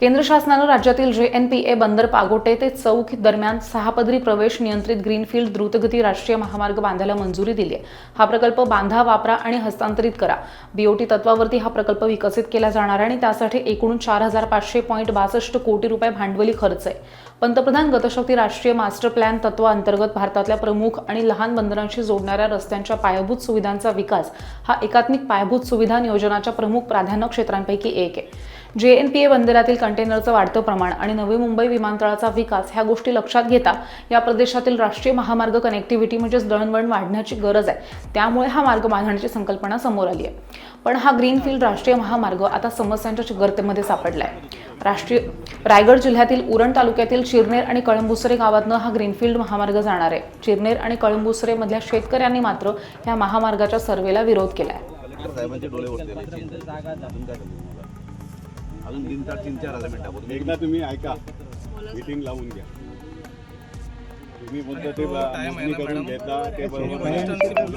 केंद्र शासनानं राज्यातील जे एन पी ए बंदर पागोटे ते चौक दरम्यान सहा पदरी प्रवेश नियंत्रित ग्रीनफील्ड द्रुतगती राष्ट्रीय महामार्ग बांधायला मंजुरी दिली आहे. हा प्रकल्प बांधा वापरा आणि हस्तांतरित करा. बीओटी तत्वावरती हा प्रकल्प विकसित केला जाणार आहे आणि त्यासाठी एकूण चार हजार पाचशे पॉईंट बासष्ट कोटी रुपये भांडवली खर्च आहे. पंतप्रधान गतशक्ती राष्ट्रीय मास्टर प्लॅन तत्वाअंतर्गत भारतातल्या प्रमुख आणि लहान बंदरांशी जोडणाऱ्या रस्त्यांच्या पायाभूत सुविधांचा विकास हा एकात्मिक पायाभूत सुविधा नियोजनाच्या प्रमुख प्राधान्य क्षेत्रांपैकी एक आहे. जे एन पी ए बंदरातील कंटेनरचं वाढतं प्रमाण आणि नवी मुंबई विमानतळाचा विकास ह्या गोष्टी लक्षात घेता या प्रदेशातील राष्ट्रीय महामार्ग कनेक्टिव्हिटी म्हणजेच दळणवळण वाढण्याची गरज आहे. त्यामुळे हा मार्ग बांधण्याची संकल्पना समोर आली आहे. पण हा ग्रीनफील्ड राष्ट्रीय महामार्ग आता समस्यांच्या चिगर्तेमध्ये सापडला आहे राष्ट्रीय रायगड जिल्ह्यातील उरण तालुक्यातील चिरनेर आणि कळंबुसरे गावातनं हा ग्रीनफील्ड महामार्ग जाणार आहे. चिरनेर आणि कळंबुसरे मधल्या शेतकऱ्यांनी मात्र या महामार्गाच्या सर्वेला विरोध केला आहे अजून तीन चार तीन चार हजार तुम्ही एकदा तुम्ही ऐका. मीटिंग लावून घ्या. तुम्ही बोलता ते मोजणी करून घेता ते बरोबर.